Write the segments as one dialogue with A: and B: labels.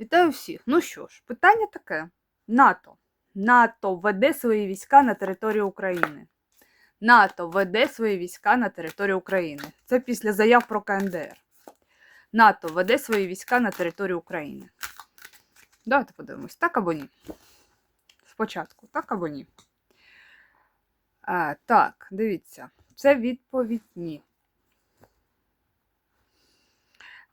A: Вітаю всіх. Ну що ж, питання таке: НАТО. НАТО веде свої війська на територію України. НАТО веде свої війська на територію України. Це після заяв про КНДР. НАТО веде свої війська на територію України. Давайте подивимось, так або ні. Спочатку, так або ні. А, так, дивіться, це відповідь ні.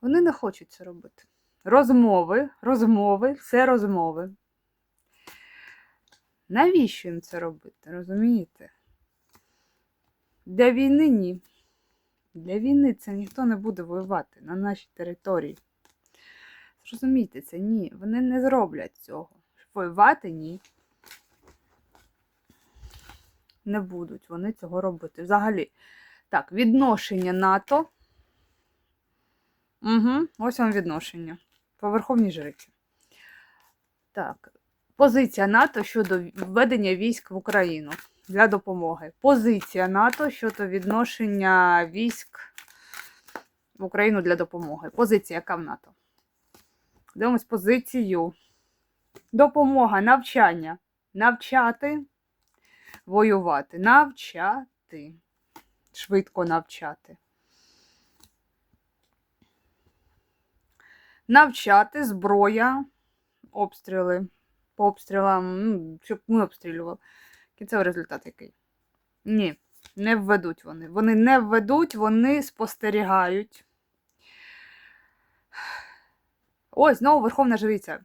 A: Вони не хочуть це робити. Розмови, розмови, все розмови. Навіщо їм це робити? Розумієте? Для війни ні. Для війни це ніхто не буде воювати на нашій території. Зрозумійте це, ні. Вони не зроблять цього. Воювати ні. Не будуть вони цього робити. Взагалі, так, відношення НАТО. Угу, ось вам відношення. По Верховній Жриці. Так. Позиція НАТО щодо введення військ в Україну для допомоги. Позиція НАТО щодо відношення військ в Україну для допомоги. Позиція яка в НАТО? Дивимось позицію. Допомога, навчання. Навчати, воювати. Навчати. Швидко навчати. Навчати, зброя, обстріли. По обстрілам, ну, щоб ми обстрілювали. Кінцевий результат який? Ні, не введуть вони. Вони не введуть, вони спостерігають. Ось, знову Верховна Жриця.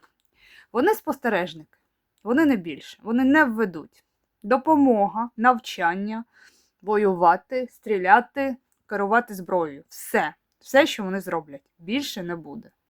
A: Вони спостережники, вони не більше. Вони не введуть. Допомога, навчання, воювати, стріляти, керувати зброєю. Все. Все, що вони зроблять. Більше не буде.